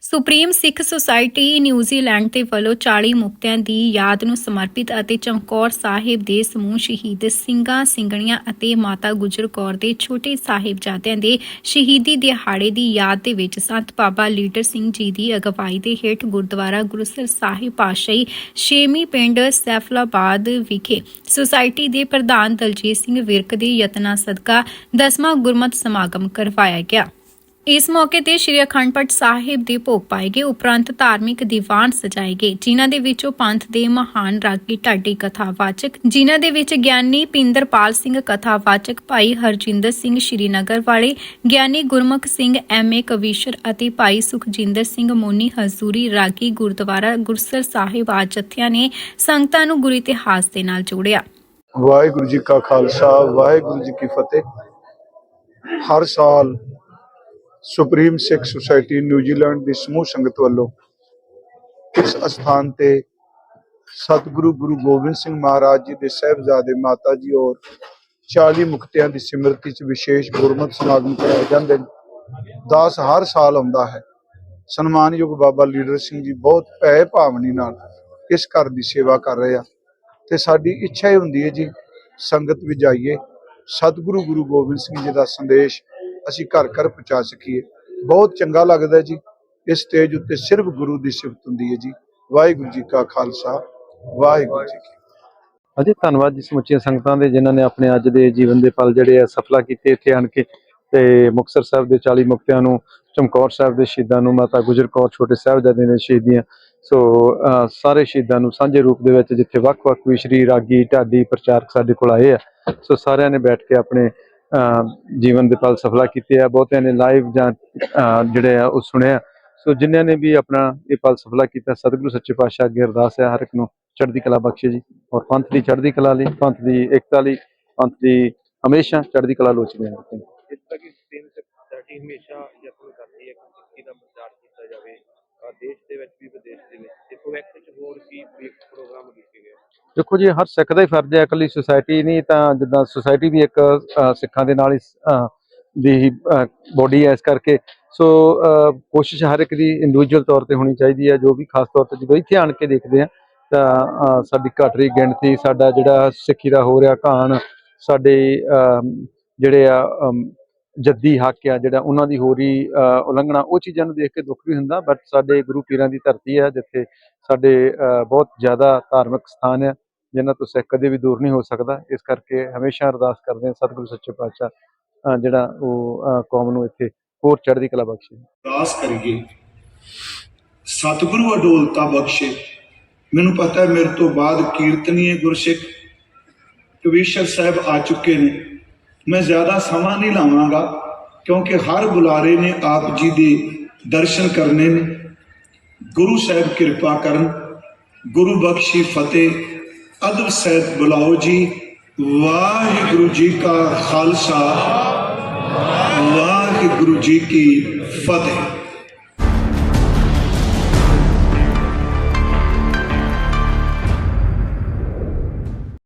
Supreme Sikh society New Zealand ਦੇ ਵੱਲੋਂ 40 ਮੁਕਤਿਆਂ ਦੀ ਯਾਦ ਨੂੰ ਸਮਰਪਿਤ ਅਤੇ ਚਮਕੌਰ ਸਾਹਿਬ ਦੇ ਸਮੂਹ ਸ਼ਹੀਦ ਸਿੰਘਾਂ, ਸਿੰਘਣੀਆਂ ਅਤੇ ਮਾਤਾ ਗੁਜਰ ਕੌਰ ਦੇ ਛੋਟੇ ਸਾਹਿਬਜ਼ਾਦਿਆਂ ਦੇ ਸ਼ਹੀਦੀ ਦਿਹਾੜੇ ਦੀ ਯਾਦ ਦੇ ਵਿੱਚ ਸੰਤ ਬਾਬਾ ਲੀਡਰ ਸਿੰਘ ਜੀ ਦੀ ਅਗਵਾਈ ਦੇ ਹੇਠ ਗੁਰਦੁਆਰਾ ਗੁਰਸਰ ਸਾਹਿਬ ਪਾਸ਼ਾਹੀ ਛੇਵੀਂ ਪਿੰਡ ਸੈਫਲਾਬਾਦ ਵਿਖੇ ਸੁਸਾਇਟੀ ਦੇ ਪ੍ਰਧਾਨ ਦਲਜੀਤ ਸਿੰਘ ਵਿਰਕ ਦੇ ਯਤਨਾਂ ਸਦਕਾ ਦਸਵਾਂ ਗੁਰਮਤ ਸਮਾਗਮ ਕਰਵਾਇਆ ਗਿਆ। ਇਸ ਮੌਕੇ ਤੇ ਸ਼੍ਰੀ ਅਖੰਡ ਪਾਠ ਸਾਹਿਬ ਦੇ ਭੋਗ ਪਾਏ ਗਏ ਉਪਰੰਤ ਧਾਰਮਿਕ ਦੀਵਾਨ ਸਜਾਏ ਗਏ ਜਿਨ੍ਹਾਂ ਦੇ ਵਿੱਚੋਂ ਪੰਥ ਦੇ ਮਹਾਨ ਰਾਗੀ ਢਾਡੀ ਕਥਾਵਾਚਕ, ਜਿਨ੍ਹਾਂ ਦੇ ਵਿੱਚ ਗਿਆਨੀ ਪਿੰਦਰਪਾਲ ਸਿੰਘ ਕਥਾਵਾਚਕ ਭਾਈ ਹਰਜਿੰਦਰ ਸਿੰਘ ਸ਼੍ਰੀਨਗਰ ਵਾਲੇ, ਗਿਆਨੀ ਗੁਰਮੁਖ ਸਿੰਘ ਐਮਏ ਕਵੀਸ਼ਰ ਅਤੇ ਭਾਈ ਸੁਖਜਿੰਦਰ ਸਿੰਘ ਮੋਨੀ ਹਜ਼ੂਰੀ ਰਾਗੀ ਗੁਰਦੁਆਰਾ ਗੁਰਸਰ ਸਾਹਿਬ ਆ ਜਥਿਆਂ ਨੇ ਸੰਗਤਾਂ ਨੂੰ ਗੁਰੂ ਇਤਿਹਾਸ ਦੇ ਨਾਲ ਜੋੜਿਆ। ਵਾਹਿਗੁਰੂ ਜੀ ਕਾ ਖਾਲਸਾ, ਵਾਹਿਗੁਰੂ ਜੀ ਕੀ ਫਤਿਹ। ਹਰ ਸਾਲ supreme Sikh society New Zealand ਦੀ ਸਮੂਹ ਸੰਗਤ ਵੱਲੋਂ ਇਸ ਅਸਥਾਨ ਤੇ ਸਤਿਗੁਰੂ ਗੁਰੂ ਗੋਬਿੰਦ ਸਿੰਘ ਮਹਾਰਾਜ ਜੀ ਦੇ ਸਹਿਬਜ਼ਾਦੇ ਮਾਤਾ ਜੀ ਔਰ 40 ਮੁਕਤਿਆਂ ਦੀ ਸਿਮਰਤੀ ਚ ਵਿਸ਼ੇਸ਼ ਗੁਰਮਤਿ ਸਮਾਗਮ ਕਰਾਏ ਜਾਂਦੇ ਨੇ। ਦਾਸ ਹਰ ਸਾਲ ਆਉਂਦਾ ਹੈ। ਸਨਮਾਨਯੋਗ ਬਾਬਾ ਲੀਡਰ ਸਿੰਘ ਜੀ ਬਹੁਤ ਭੈ ਭਾਵਨੀ ਨਾਲ ਇਸ ਘਰ ਦੀ ਸੇਵਾ ਕਰ ਰਹੇ ਆ। ਤੇ ਸਾਡੀ ਇੱਛਾ ਹੀ ਹੁੰਦੀ ਹੈ ਜੀ, ਸੰਗਤ ਵਿੱਚ ਜਾਈਏ। ਸਤਿਗੁਰੂ ਗੁਰੂ ਗੋਬਿੰਦ ਸਿੰਘ ਜੀ ਦਾ ਸੰਦੇਸ਼ ਅਸੀਂ ਘਰ ਘਰ ਪਹੁੰਚਾ ਸਕੀਏ। ਬਹੁਤ ਚੰਗਾ ਲੱਗਦਾ ਜੀ। ਇਸ ਸਟੇਜ ਉੱਤੇ ਸਿਰਫ ਗੁਰੂ ਦੀ ਸਿਫਤ ਹੁੰਦੀ ਹੈ ਜੀ। ਵਾਹਿਗੁਰੂ ਜੀ ਕਾ ਖਾਲਸਾ। ਵਾਹਿਗੁਰੂ ਜੀ ਕੀ ਫਤਿਹ। ਧੰਨਵਾਦ ਜੀ ਸਮੁੱਚੀਆਂ ਸੰਗਤਾਂ ਦੇ ਜਿਨ੍ਹਾਂ ਨੇ ਆਪਣੇ ਅੱਜ ਦੇ ਜੀਵਨ ਦੇ ਪਲ ਜਿਹੜੇ ਆ ਸਫਲਾ ਕੀਤੇ ਇੱਥੇ ਆਣ ਕੇ। ਤੇ ਮੁਕਤਸਰ ਸਾਹਿਬ ਦੇ 40 ਮੁਕਤਿਆਂ ਨੂੰ, ਚਮਕੌਰ ਸਾਹਿਬ ਦੇ ਸ਼ਹੀਦਾਂ ਨੂੰ, ਮਾਤਾ ਗੁਜਰ ਕੌਰ ਛੋਟੇ ਸਾਹਿਬਜ਼ਾਦੇ ਨੇ ਸ਼ਹੀਦੀਆਂ। ਸੋ ਸਾਰੇ ਸ਼ਹੀਦਾਂ ਨੂੰ ਸਾਂਝੇ ਰੂਪ ਦੇ ਵਿੱਚ ਜਿੱਥੇ ਵੱਖ-ਵੱਖ ਵੀ ਸ਼੍ਰੀ ਰਾਗੀ ਢਾਡੀ ਪ੍ਰਚਾਰਕ ਸਾਡੇ ਕੋਲ ਆਏ ਆ। ਸੋ ਸਾਰਿਆਂ ਨੇ ਬੈਠ ਕੇ ਆਪਣੇ ਜੀਵਨ ਦੇ ਪਲ ਸਫਲਾ ਕੀਤੇ ਆ, ਬਹੁਤਿਆਂ ਨੇ ਲਾਈਵ ਜਾਂ ਜਿਹੜੇ ਆ ਉਹ ਸੁਣਿਆ ਸੋ ਜਿਨ੍ਹਾਂ ਨੇ ਵੀ ਆਪਣਾ ਇਹ ਪਲ ਸਫਲਾ ਕੀਤਾ, ਸਤਿਗੁਰੂ ਸੱਚੇ ਪਾਤਸ਼ਾਹ ਅੱਗੇ ਅਰਦਾਸ ਹੈ ਹਰ ਇੱਕ ਨੂੰ, ਚੜ੍ਹਦੀ ਕਲਾ ਬਖਸ਼ੇ ਜੀ। ਔਰ ਪੰਥ ਦੀ ਚੜ੍ਹਦੀ ਕਲਾ ਲਈ, ਪੰਥ ਦੀ ਏਕਤਾ ਲਈ, ਪੰਥ ਦੀ ਹਮੇਸ਼ਾ ਚੜ੍ਹਦੀ ਕਲਾ ਲੋਚਦੇ ਹਾਂ ਜਿਸ ਤਰ੍ਹਾਂ ਕਿ ਸਟ੍ਰੀਮ ਸੋਸਾਇਟੀ ਹਮੇਸ਼ਾ ਯਤਨ ਕਰਦੀ ਹੈ ਕਿ ਸਿੱਖੀ ਦਾ ਪ੍ਰਚਾਰ ਕੀਤਾ ਜਾਵੇ ਦੇਸ਼ ਦੇ ਵਿੱਚ ਵੀ, ਵਿਦੇਸ਼ ਦੇ ਵਿੱਚ ਤੇ ਵਿੱਚ ਹੋਰ ਕੀ ਪ੍ਰੋਗਰਾਮ ਦੇਖੋ ਜੀ ਹਰ ਸਿੱਖ ਦਾ ਹੀ ਫਰਜ਼ ਹੈ ਇਕੱਲੀ ਸੁਸਾਇਟੀ ਨਹੀਂ ਤਾਂ ਜਿੱਦਾਂ ਸੁਸਾਇਟੀ ਵੀ ਇੱਕ ਸਿੱਖਾਂ ਦੇ ਨਾਲ ਹੀ ਅਹ, ਦੀ ਬੋਡੀ ਹੈ ਇਸ ਕਰਕੇ। ਸੋ ਕੋਸ਼ਿਸ਼ ਹਰ ਇੱਕ ਦੀ ਇੰਡੀਵਿਜੂਅਲ ਤੌਰ ਤੇ ਹੋਣੀ ਚਾਹੀਦੀ ਹੈ ਜੋ ਵੀ ਖਾਸ ਤੌਰ ਤੇ ਜਦੋਂ ਇੱਥੇ ਆਣ ਕੇ ਦੇਖਦੇ ਆ ਤਾਂ ਸਾਡੀ ਘਟ ਰਹੀ ਗਿਣਤੀ ਸਾਡਾ ਜਿਹੜਾ ਸਿੱਖੀ ਦਾ ਹੋ ਰਿਹਾ ਘਾਣ ਸਾਡੇ ਜਿਹੜੇ ਆ ਜੱਦੀ ਹੱਕ ਆ ਜਿਹੜਾ ਉਹਨਾਂ ਦੀ ਹੋ ਰਹੀ ਉਲੰਘਣਾ ਉਹ ਚੀਜ਼ਾਂ ਨੂੰ ਦੇਖ ਕੇ ਦੁੱਖ ਵੀ ਹੁੰਦਾ ਬਟ ਸਾਡੇ ਗੁਰੂ ਪੀਰਾਂ ਦੀ ਧਰਤੀ ਹੈ ਜਿੱਥੇ ਸਾਡੇ ਬਹੁਤ ਜ਼ਿਆਦਾ ਧਾਰਮਿਕ ਸਥਾਨ ਹੈ। ਜਿਨ੍ਹਾਂ ਤੋਂ ਸਿੱਖ ਕਦੇ ਵੀ ਦੂਰ ਨਹੀਂ ਹੋ ਸਕਦਾ। ਇਸ ਕਰਕੇ ਹਮੇਸ਼ਾ ਅਰਦਾਸ ਕਰਦੇ ਹਾਂ ਸਤਿਗੁਰੂ ਸੱਚੇ ਪਾਤਸ਼ਾਹ ਜਿਹੜਾ ਉਹ ਕੌਮ ਨੂੰ ਇੱਥੇ ਹੋਰ ਚੜ੍ਹਦੀ ਕਲਾ ਬਖਸ਼ੇ। ਅਰਦਾਸ ਕਰੀਏ, ਸਤਿਗੁਰੂ ਅਡੋਲਤਾ ਬਖਸ਼ੇ। ਮੈਨੂੰ ਪਤਾ ਹੈ ਮੇਰੇ ਤੋਂ ਬਾਅਦ ਕੀਰਤਨੀਏ ਗੁਰਸਿੱਖ। ਕਵੀਸ਼ਰ ਸਾਹਿਬ ਆ ਚੁੱਕੇ ਨੇ। ਮੈਂ ਜ਼ਿਆਦਾ ਸਮਾਂ ਨਹੀਂ ਲਾਵਾਂਗਾ, ਕਿਉਂਕਿ ਹਰ ਬੁਲਾਰੇ ਨੇ ਆਪ ਜੀ ਦੇ ਦਰਸ਼ਨ ਕਰਨੇ ਨੇ। ਗੁਰੂ ਸਾਹਿਬ ਕਿਰਪਾ ਕਰਨ, ਗੁਰੂ ਬਖਸ਼ੀ ਫਤਿਹ। ਅਦਬ ਸਹਿਤ ਬੁਲਾਓ ਜੀ। ਵਾਹਿਗੁਰੂ ਜੀ ਕਾ ਖਾਲਸਾ। ਵਾਹਿਗੁਰੂ ਜੀ ਕੀ ਫਤਿਹ।